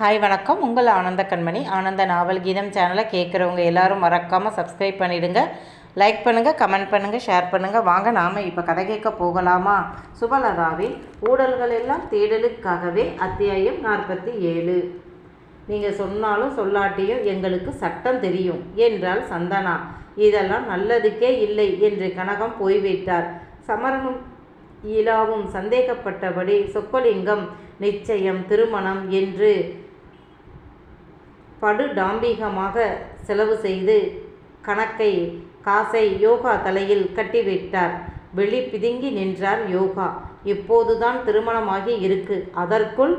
Hi வணக்கம். உங்கள் ஆனந்த கண்மணி. ஆனந்த நாவல் கீதம் சேனலை கேட்குறவங்க எல்லாரும் மறக்காமல் சப்ஸ்கிரைப் பண்ணிவிடுங்க லைக் பண்ணுங்கள் கமெண்ட் பண்ணுங்கள் ஷேர் பண்ணுங்கள் வாங்க நாம் இப்போ கதை கேட்க போகலாமா? சுபலதாவின் ஊடல்கள் எல்லாம் தேடலுக்காகவே அத்தியாயம் நாற்பத்தி ஏழு. நீங்கள் சொன்னாலும் சொல்லாட்டியும் எங்களுக்கு சட்டம் தெரியும். என்றாள் சந்தனா. இதெல்லாம் நல்லதுக்கே இல்லை என்று கனகம் போய்விட்டார். சமரனும் ஈலாவும் சந்தேகப்பட்டபடி சொக்கலிங்கம் நிச்சயம் திருமணம் என்று படு டாம்பிகமாக செலவு செய்து கணக்கை காசை யோகா தலையில் கட்டிவிட்டார். வெளி பிதுங்கி நின்றார் யோகா. இப்போதுதான் திருமணமாகி இருக்கு. அதற்குள்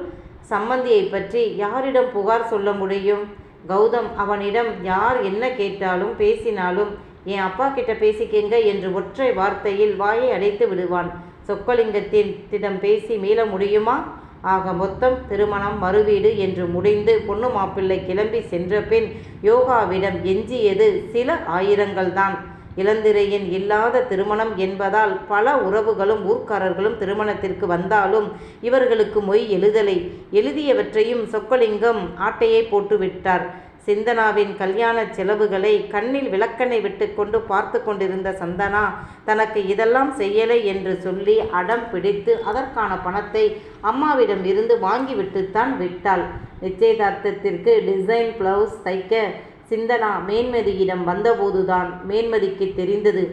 சம்மந்தியை பற்றி யாரிடம் புகார் சொல்ல முடியும்? கௌதம் அவனிடம் யார் என்ன கேட்டாலும் பேசினாலும் என் அப்பா கிட்ட பேசிக்கங்க என்று ஒற்றை வார்த்தையில் வாயை அடைத்து விடுவான். சொக்கலிங்கத்தின் திடம் பேசி மீள முடியுமா? ஆக மொத்தம் திருமணம் மறுவீடு என்று முடிந்து பொண்ணு மாப்பிள்ளை கிளம்பி சென்ற பின் யோகாவிடம் எஞ்சியது சில ஆயிரங்கள்தான். இளந்திரையின் இல்லாத திருமணம் என்பதால் பல உறவுகளும் ஊர்க்காரர்களும் திருமணத்திற்கு வந்தாலும் இவர்களுக்கு மொய் எழுதலை. எழுதியவற்றையும் சொக்கலிங்கம் ஆட்டையை போட்டுவிட்டார். சிந்தனாவின் கல்யாண செலவுகளை கண்ணில் விளக்கனை விட்டுக்கொண்டு பார்த்து கொண்டிருந்த சந்தனா தனக்கு இதெல்லாம் செய்யலை என்று சொல்லி அடம் பிடித்து அதற்கான பணத்தை அம்மாவிடம் இருந்து வாங்கிவிட்டுத்தான் விட்டாள். நிச்சயதார்த்தத்திற்கு டிசைன் பிளவுஸ் தைக்க சிந்தனா மேன்மதியிடம் வந்தபோதுதான் மேன்மதிக்கு தெரிந்தது.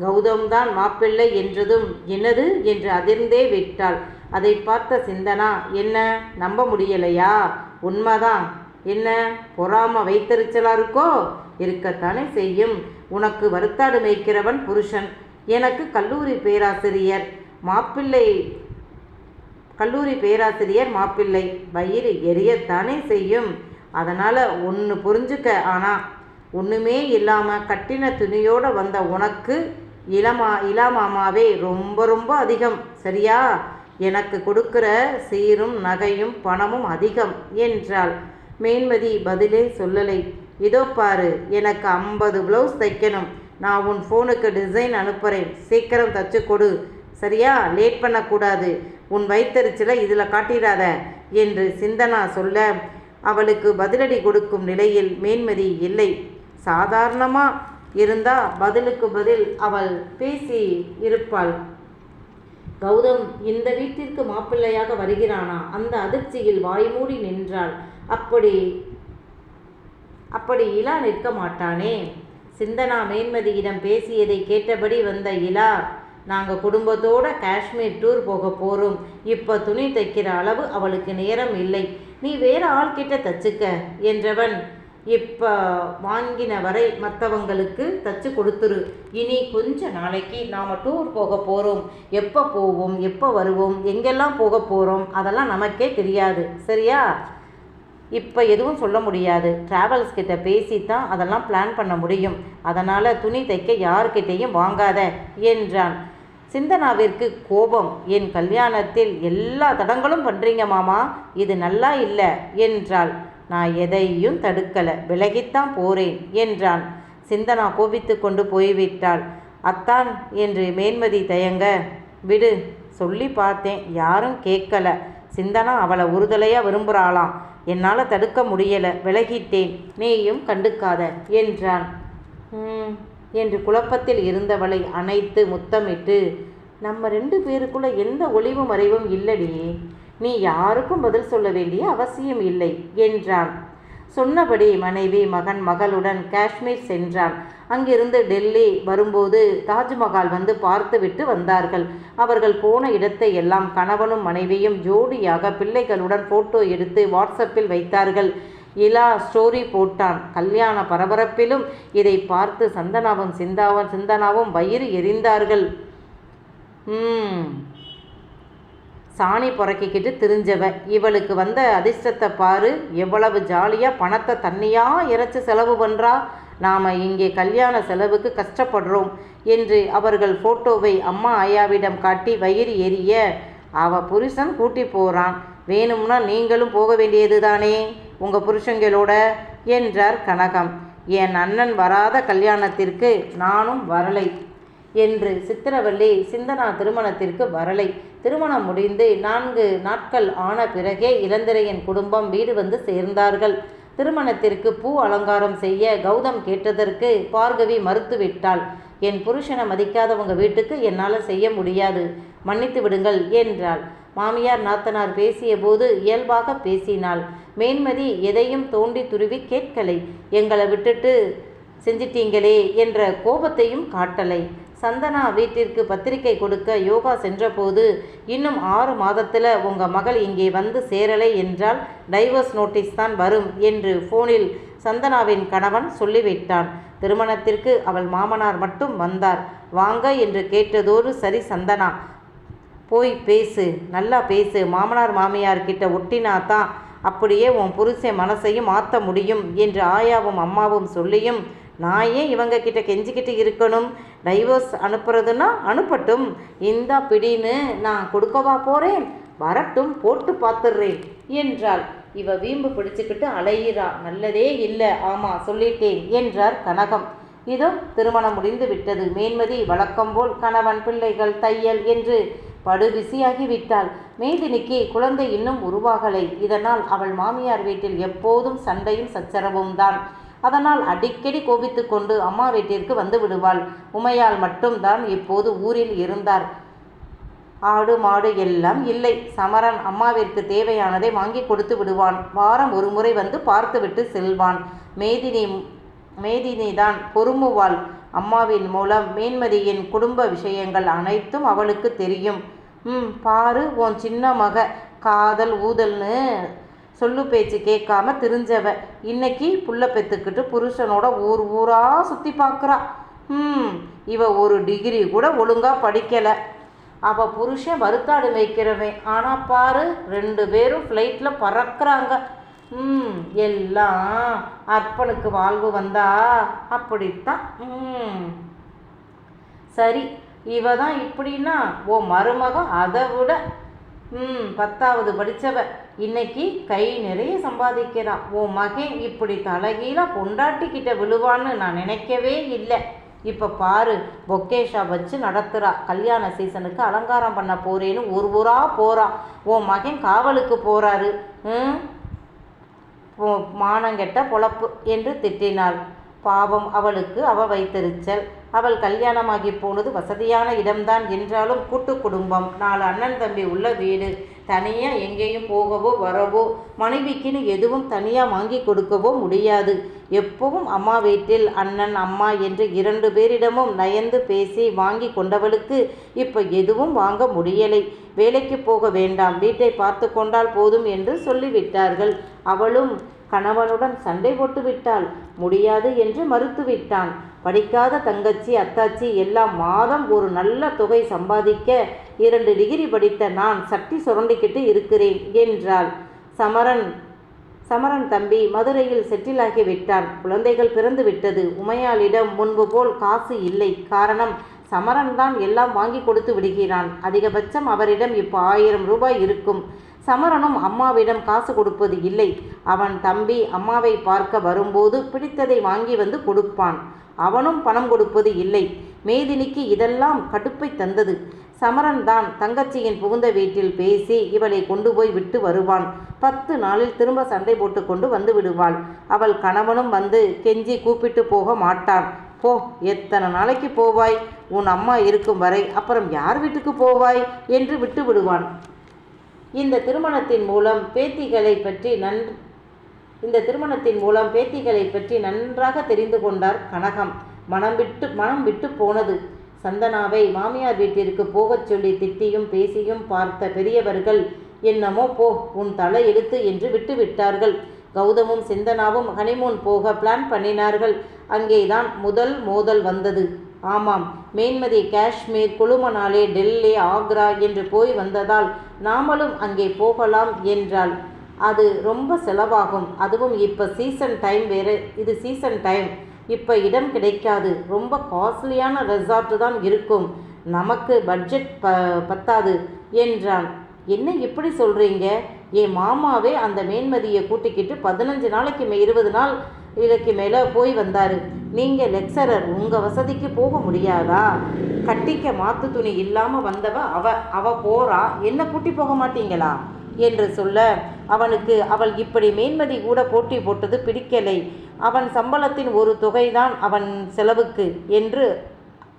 கௌதம்தான் மாப்பிள்ளை என்றதும் என்னது? என்று அதிர்ந்தே விட்டாள். அதை பார்த்த சிந்தனா என்ன? நம்ப முடியலையா? உண்மைதான். என்ன? பொறாம வைத்தறிச்சலா இருக்கோ இருக்கத்தானே செய்யும். உனக்கு வருத்தாடு மேய்க்கிறவன் புருஷன். எனக்கு கல்லூரி பேராசிரியர் மாப்பிள்ளை கல்லூரி பேராசிரியர் மாப்பிள்ளை. வயிறு எரியத்தானே செய்யும். அதனால் ஒன்று புரிஞ்சுக்க. ஆனால் ஒன்றுமே இல்லாமல் கட்டின துணியோடு வந்த உனக்கு இளமா இளமாமாவே ரொம்ப ரொம்ப அதிகம். சரியா? எனக்கு கொடுக்குற சீரும் நகையும் பணமும் அதிகம் என்றாள். மேன்மதி பதிலே சொல்லலை. இதோ பாரு எனக்கு ஐம்பது ப்ளவுஸ் தைக்கணும். நான் உன் ஃபோனுக்கு டிசைன் அனுப்புகிறேன் சீக்கிரம் தச்சு கொடு. சரியா? லேட் பண்ணக்கூடாது. உன் வைத்தறிச்சலை இதில் காட்டிடாத என்று சிந்தனா சொல்ல அவளுக்கு பதிலடி கொடுக்கும் நிலையில் மேன்மதி இல்லை. சாதாரணமாக இருந்தா பதிலுக்கு பதில் அவள் பேசி இருப்பாள். கௌதம் இந்த வீட்டிற்கு மாப்பிள்ளையாக வருகிறானா? அந்த அதிர்ச்சியில் வாய்மூடி நின்றாள். அப்படி அப்படி இலா நிற்க மாட்டானே. சிந்தனா மேன்மதியிடம் பேசியதை கேட்டபடி வந்த இலா நாங்கள் குடும்பத்தோட காஷ்மீர் டூர் போக போகிறோம் இப்போ துணி தைக்கிற அளவு அவளுக்கு நேரம் இல்லை. நீ வேற ஆள்கிட்ட தச்சுக்க என்றவன். இப்போ வாங்கின வரை மற்றவங்களுக்கு தச்சு கொடுத்துரு. இனி கொஞ்ச நாளைக்கு நாம் டூர் போக போகிறோம் எப்போ போவோம்? எப்போ வருவோம்? எங்கெல்லாம் போக போகிறோம் அதெல்லாம் நமக்கே தெரியாது. சரியா? இப்போ எதுவும் சொல்ல முடியாது. ட்ராவல்ஸ் கிட்ட பேசி தான் அதெல்லாம் பிளான் பண்ண முடியும். அதனால் துணி தைக்க யார்கிட்டையும் வாங்காத என்றான். சிந்தனாவிற்கு கோபம் என் கல்யாணத்தில் எல்லா தடங்களும் பண்ணுறீங்க மாமா இது நல்லா இல்லை என்றாள். நான் எதையும் தடுக்கலை விலகித்தான் போறேன் என்றான். சிந்தனா கோபித்து கொண்டு போய்விட்டாள். அத்தான் என்று மேன்மதி தயங்க விடு சொல்லி பார்த்தேன் யாரும் கேட்கல. சிந்தனா அவளை உறுதலையாக விரும்புகிறாளாம் என்னால் தடுக்க முடியலை. விலகிட்டேன். நீயும் கண்டுக்காத என்றான். என்று குழப்பத்தில் இருந்தவளை அணைத்து முத்தமிட்டு நம்ம ரெண்டு பேருக்குள்ள எந்த ஒளிவு மறைவும் இல்லடி. நீ யாருக்கும் பதில் சொல்ல வேண்டிய அவசியம் இல்லை என்றான். சொன்னபடி மனைவி மகன் மகளுடன் காஷ்மீர் சென்றான். அங்கிருந்து டெல்லி வரும்போது தாஜ்மஹால் வந்து பார்த்துவிட்டு வந்தார்கள். அவர்கள் போன இடத்தை எல்லாம் கணவனும் மனைவியும் ஜோடியாக பிள்ளைகளுடன் போட்டோ எடுத்து வாட்ஸ்அப்பில் வைத்தார்கள். இலா ஸ்டோரி போட்டான். கல்யாண பரபரப்பிலும் இதை பார்த்து சந்தனாவும் சிந்தாவும் சிந்தனாவும் வயிறு எரிந்தார்கள். ம் சாணி புறக்கிக்கிட்டு திரிஞ்சவ. இவளுக்கு வந்த அதிர்ஷ்டத்தை பாரு எவ்வளவு ஜாலியாக பணத்தை தண்ணியாக இறைச்சி செலவு பண்ணுறா நாம் இங்கே கல்யாண செலவுக்கு கஷ்டப்படுறோம் என்று அவர்கள் ஃபோட்டோவை அம்மா ஐயாவிடம் காட்டி வயிறு எரிய அவ புருஷன் கூட்டி போகிறான் வேணும்னா நீங்களும் போக வேண்டியது தானே உங்கள் புருஷங்களோட என்றார் கனகம். என் அண்ணன் வராத கல்யாணத்திற்கு நானும் வரலை. என்று சித்திரவல்லி சிந்தனா திருமணத்திற்கு வரலை. திருமணம் முடிந்து நான்கு நாட்கள் ஆன பிறகே இளந்திரையின் குடும்பம் வீடு வந்து சேர்ந்தார்கள். திருமணத்திற்கு பூ அலங்காரம் செய்ய கௌதம் கேட்டதற்கு பார்கவி மறுத்துவிட்டாள். என் புருஷனை மதிக்காதவங்க வீட்டுக்கு என்னால் செய்ய முடியாது. மன்னித்து விடுங்கள் என்றாள். மாமியார் நாத்தனார் பேசியபோது இயல்பாக பேசினாள். மேன்மதி எதையும் தோண்டி துருவி கேட்கலை. எங்களை விட்டுட்டு செஞ்சிட்டீங்களே என்ற கோபத்தையும் காட்டலை. சந்தனா வீட்டிற்கு பத்திரிகை கொடுக்க யோகா சென்றபோது இன்னும் ஆறு மாதத்தில் உங்கள் மகள் இங்கே வந்து சேரலை என்றால் டைவர்ஸ் நோட்டீஸ் தான் வரும் என்று ஃபோனில் சந்தனாவின் கணவன் சொல்லிவிட்டான். திருமணத்திற்கு அவள் மாமனார் மட்டும் வந்தார். வாங்க என்று கேட்டதோடு சரி சந்தனா போய் பேசு நல்லா பேசு மாமனார் மாமியார் கிட்ட ஒட்டினா தான் அப்படியே உன் புருஷன் மனசையும் மாற்ற முடியும் என்று ஆயாவும் அம்மாவும் சொல்லியும் நான் ஏன் இவங்க கிட்ட கெஞ்சிக்கிட்டு இருக்கணும்? டைவர்ஸ் அனுப்புறதுன்னா அனுப்பட்டும். இந்தா பிடின்னு நான் கொடுக்கவா போகிறேன் வரட்டும் போட்டு பார்த்துடுறேன் என்றாள். இவ வீம்பு பிடிச்சுக்கிட்டு அலையிறா. நல்லதே இல்லை ஆமாம் சொல்லிட்டேன் என்றார் கனகம். இதோ திருமணம் முடிந்து விட்டது. மேன்மதி வழக்கம் போல் கணவன் பிள்ளைகள் தையல் என்று படு பிஸியாகி விட்டாள். மேதினிக்கு குழந்தை இன்னும் உருவாகலை. இதனால் அவள் மாமியார் வீட்டில் எப்போதும் சண்டையும் சச்சரவும் தான் அதனால் அடிக்கடி கோபித்து கொண்டு அம்மா வீட்டிற்கு வந்து விடுவாள். உமையால் மட்டும்தான் இப்போது ஊரில் இருந்தார். ஆடு மாடு எல்லாம் இல்லை. சமரன் அம்மாவிற்கு தேவையானதை வாங்கி கொடுத்து விடுவான். வாரம் ஒரு முறை வந்து பார்த்துவிட்டு செல்வான். மேதினி மேதினி தான் பொறுமுவாள். அம்மாவின் மூலம் மேன்மதியின் குடும்ப விஷயங்கள் அனைத்தும் அவளுக்கு தெரியும். ம் பாரு உன் சின்ன மக. காதல் ஊதல்னு சொல்லு பேச்சு கேட்காம தெரிஞ்சவ. இன்னைக்கு புள்ள பெத்துக்கிட்டு புருஷனோட ஊர் ஊரா சுற்றி பார்க்குறா ம் இவ ஒரு டிகிரி கூட ஒழுங்காக படிக்கலை. அவ புருஷன் வருத்தாடு வைக்கிறவன் ஆனால் பாரு ரெண்டு பேரும் ஃப்ளைட்டில் பறக்கிறாங்க. ம் எல்லாம் அர்ப்பனுக்கு வாழ்வு வந்தா அப்படித்தான். ம் சரி இவ தான் இப்படின்னா ஓ மருமக அதை விட ம் பத்தாவது படித்தவ இன்னைக்கு கை நிறைய சம்பாதிக்கிறான் உன் மகன் இப்படி தலைகீழாக பொண்டாட்டிக்கிட்ட விழுவான்னு நான் நினைக்கவே இல்லை. இப்போ பாரு பொக்கேஷா வச்சு நடத்துகிறா கல்யாண சீசனுக்கு அலங்காரம் பண்ண போறேன்னு ஒரு ஊராக போகிறான் உன் மகன் காவலுக்கு போகிறாரு ம்? மானங்கெட்ட பொழப்பு என்று திட்டினாள். பாவம் அவளுக்கு அவ வைத்தெரிச்சல். அவள் கல்யாணமாகி போனது வசதியான இடம்தான் என்றாலும் கூட்டு குடும்பம். நாலு அண்ணன் தம்பி உள்ள வீடு. தனியாக எங்கேயும் போகவோ வரவோ மனைவிக்குன்னு எதுவும் தனியாக வாங்கி கொடுக்கவோ முடியாது. எப்பவும் அம்மா வீட்டில் அண்ணன் அம்மா என்று இரண்டு பேரிடமும் நயந்து பேசி வாங்கி கொண்டவளுக்கு இப்போ எதுவும் வாங்க முடியலை. வேலைக்கு போக வேண்டாம். வீட்டை பார்த்து கொண்டால் போதும் என்று சொல்லிவிட்டார்கள். அவளும் கணவனுடன் சண்டை போட்டு விட்டாள் முடியாது என்று மறுத்துவிட்டான். படிக்காத தங்கச்சி அத்தாச்சி எல்லாம் மாதம் ஒரு நல்ல தொகை சம்பாதிக்க இரண்டு டிகிரி படித்த நான் சட்டி சுரண்டிக்கிட்டு இருக்கிறேன் என்றாள். சமரன் சமரன் தம்பி மதுரையில் செட்டிலாகி விட்டான். குழந்தைகள் பிறந்து விட்டது. உமையாளிடம் முன்பு போல் காசு இல்லை. காரணம் சமரன் தான் எல்லாம் வாங்கி கொடுத்து விடுகிறான். அதிகபட்சம் அவரிடம் இப்போ ஆயிரம் ரூபாய் இருக்கும். சமரனும் அம்மாவிடம் காசு கொடுப்பது இல்லை. அவன் தம்பி அம்மாவை பார்க்க வரும்போது பிடித்ததை வாங்கி வந்து கொடுப்பான். அவனும் பணம் கொடுப்பது இல்லை. மேதினிக்கு இதெல்லாம் கடுப்பை தந்தது. சமரன் தான் தங்கச்சியின் புகுந்த வீட்டில் பேசி இவளை கொண்டு போய் விட்டு வருவான். பத்து நாளில் திரும்ப சண்டை போட்டு கொண்டு வந்து விடுவாள். அவள் கணவனும் வந்து கெஞ்சி கூப்பிட்டு போக மாட்டான். போ எத்தனை நாளைக்கு போவாய்? உன் அம்மா இருக்கும் வரை அப்புறம் யார் வீட்டுக்கு போவாய்? என்று விட்டு விடுவான். இந்த திருமணத்தின் மூலம் பேத்திகளை பற்றி நன் இந்த திருமணத்தின் மூலம் பேத்திகளை பற்றி நன்றாக தெரிந்து கொண்டார் கனகம். மனம் விட்டு மனம் விட்டு போனது. சந்தனாவை மாமியார் வீட்டிற்கு போகச் சொல்லி திட்டியும் பேசியும் பார்த்த பெரியவர்கள் என்னமோ போ உன் தலை எழுத்து என்று விட்டு விட்டார்கள் கௌதமும் சிந்தனாவும் ஹனிமூன் போக பிளான் பண்ணினார்கள். அங்கேதான் முதல் மோதல் வந்தது. ஆமாம் மேன்மதி காஷ்மீர் குழுமனாலே டெல்லி ஆக்ரா என்று போய் வந்ததால் நாமளும் அங்கே போகலாம் என்றாள். அது ரொம்ப செலவாகும். அதுவும் இப்போ சீசன் டைம் வேறு. இது சீசன் டைம் இப்போ இடம் கிடைக்காது. ரொம்ப காஸ்ட்லியான ரெசார்ட் தான் இருக்கும். நமக்கு பட்ஜெட் ப பத்தாது என்றான். என்ன இப்படி சொல்கிறீங்க என் மாமாவே அந்த மேன்மதியை கூட்டிக்கிட்டு பதினஞ்சு நாளைக்கு மே- இருபது நாள் இதுக்கு மேலே போய் வந்தார். நீங்கள் லெக்சரர் உங்கள் வசதிக்கு போக முடியாதா? கட்டிக்க மாத்து துணி இல்லாமல் வந்தவ அவ அவ போகிறா என்ன கூட்டி போக மாட்டீங்களா? என்று சொல்ல அவனுக்கு அவள் இப்படி மேன்மதி கூட போட்டி போட்டது பிடிக்கலை. அவன் சம்பளத்தின் ஒரு தொகைதான் அவன் செலவுக்கு என்று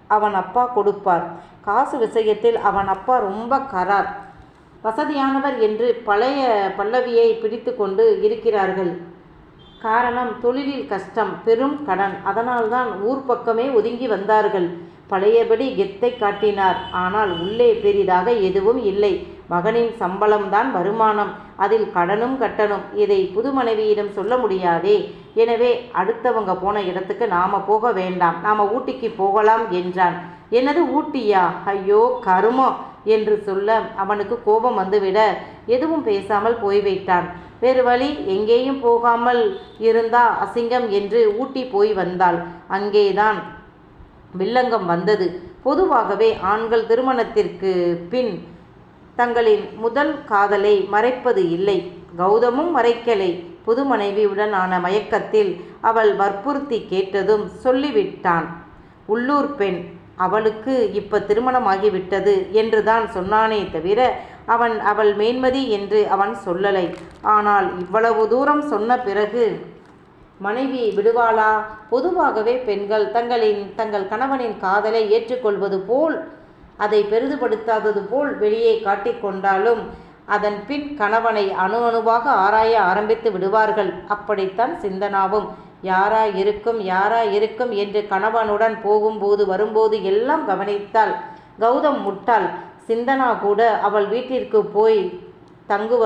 அவன் அப்பா கொடுப்பார். காசு விஷயத்தில் அவன் அப்பா ரொம்ப கரார். வசதியானவர் என்று பழைய பல்லவியை பிடித்து கொண்டு இருக்கிறார்கள். காரணம் தொழிலில் கஷ்டம் பெரும் கடன். அதனால்தான் ஊர் பக்கமே ஒதுங்கி வந்தார்கள். பழையபடி கெத்தை காட்டினார். ஆனால் உள்ளே பெரிதாக எதுவும் இல்லை. மகனின் சம்பளம்தான் வருமானம். அதில் கடனும் கட்டணும். இதை புது மனைவியிடம் சொல்ல முடியாதே. எனவே அடுத்தவங்க போன இடத்துக்கு நாம போக வேண்டாம். நாம ஊட்டிக்கு போகலாம் என்றான். என்னது ஊட்டியா? ஐயோ கருமம் என்று சொல்ல அவனுக்கு கோபம் வந்துவிட எதுவும் பேசாமல் போய்விட்டான் வேறு வழி எங்கேயும் போகாமல் இருந்தா அசிங்கம் என்று ஊட்டி போய் வந்தாள். அங்கேதான் வில்லங்கம் வந்தது. பொதுவாகவே ஆண்கள் திருமணத்திற்கு பின் தங்களின் முதல் காதலை மறைப்பது இல்லை. கௌதமும் மறைக்கலை. புது மனைவியுடன் ஆன மயக்கத்தில் அவள் வற்புறுத்தி கேட்டதும் சொல்லிவிட்டான். உள்ளூர் பெண் அவளுக்கு இப்ப திருமணமாகிவிட்டது என்றுதான் சொன்னானே தவிர அவன் அவள் மேன்மதி என்று அவன் சொல்லலை. ஆனால் இவ்வளவு தூரம் சொன்ன பிறகு மனைவி விடுவாளா? பொதுவாகவே பெண்கள் தங்களின் தங்கள் கணவனின் காதலை ஏற்றுக்கொள்வது போல் அதை பெரிதுபடுத்தாதது போல் வெளியே காட்டிக்கொண்டாலும் அதன் பின் கணவனை அணு அணுவாக ஆராய ஆரம்பித்து விடுவார்கள். அப்படித்தான் சிந்தனாவும். யாரா இருக்கும் யாரா இருக்கும் என்று கணவனுடன் போகும்போது வரும்போது எல்லாம் கவனித்தாள். கௌதம் முட்டாள். சிந்தனா கூட அவள் வீட்டிற்கு போய் தங்குவ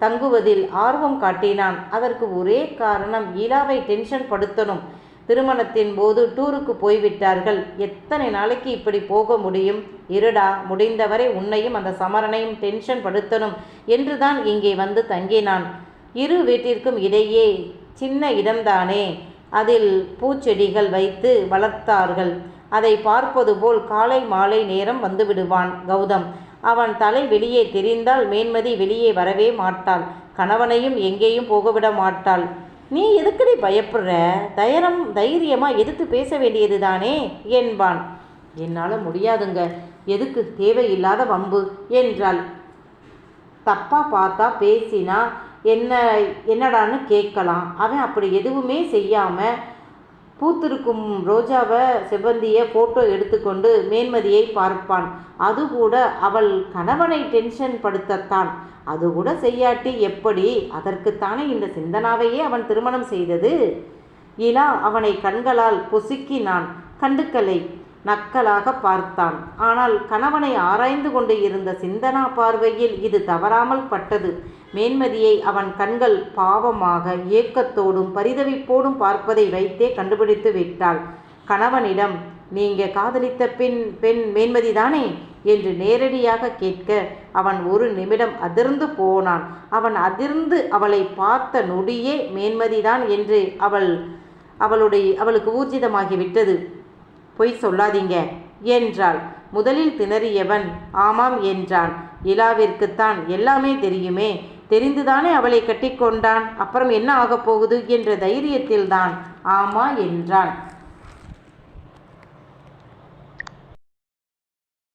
தங்குவதில் ஆர்வம் காட்டினான். அதற்கு ஒரே காரணம் ஈலாவை டென்ஷன் படுத்தணும். திருமணத்தின் போது டூருக்கு போய்விட்டார்கள். எத்தனை நாளைக்கு இப்படி போக முடியும்? இருடா முடிந்தவரை உன்னையும் அந்த சமரனையும் டென்ஷன் படுத்தணும் என்றுதான் இங்கே வந்து தங்கினான். இரு வீட்டிற்கும் இடையே சின்ன இடம்தானே? அதில் பூச்செடிகள் வைத்து வளர்த்தார்கள். அதை பார்ப்பது போல் காலை மாலை நேரம் வந்துவிடுவான் கௌதம். அவன் தலை வெளியே தெரிந்தால் மேன்மதி வெளியே வரவே மாட்டாள். கணவனையும் எங்கேயும் போகவிட மாட்டாள். நீ எதுக்கடி பயப்படுற? தைரம் தைரியமா எதிர்த்து பேச வேண்டியது தானே என்பான். என்னால் முடியாதுங்க. எதுக்கு? தேவையில்லாத வம்பு என்றாள். தப்பா பார்த்தா பேசினா என்ன என்னடான்னு கேட்கலாம். அவன் அப்படி எதுவுமே செய்யாமல் பூத்திருக்கும் ரோஜாவை செவ்வந்தியை ஃபோட்டோ எடுத்துக்கொண்டு மேன்மதியை பார்ப்பான். அது கூட அவள் கணவனை டென்ஷன் படுத்தத்தான். அது கூட செய்யாட்டி எப்படி? அதற்குத்தானே இந்த சிந்தனாவையே அவன் திருமணம் செய்தது? இலா அவனை கண்களால் பொசுக்கினான். கண்டுக்கலை. நக்கலாக பார்த்தான். ஆனால் கணவனை ஆராய்ந்து கொண்டு இருந்த சிந்தனா பார்வையில் இது தவறாமல் பட்டது. மேன்மதியை அவன் கண்கள் பாவமாக ஏக்கத்தோடும் பரிதவிப்போடும் பார்ப்பதை வைத்தே கண்டுபிடித்து விட்டாள். கணவனிடம் நீங்க காதலித்த பெண் பெண் மேன்மதிதானே? என்று நேரடியாக கேட்க அவன் ஒரு நிமிடம் அதிர்ந்து போனான். அவன் அதிர்ந்து அவளை பார்த்த நொடியே மேன்மதிதான் என்று அவள் அவளுடைய அவளுக்கு ஊர்ஜிதமாகிவிட்டது பொய் சொல்லாதீங்க என்றாள். முதலில் திணறியவன் ஆமாம் என்றான். இலாவிற்குத்தான் எல்லாமே தெரியுமே தெரிந்துதானே அவளை கட்டிக்கொண்டான்? அப்புறம் என்ன ஆகப் போகுது? என்ற தைரியத்தில்தான். ஆமா என்றான்.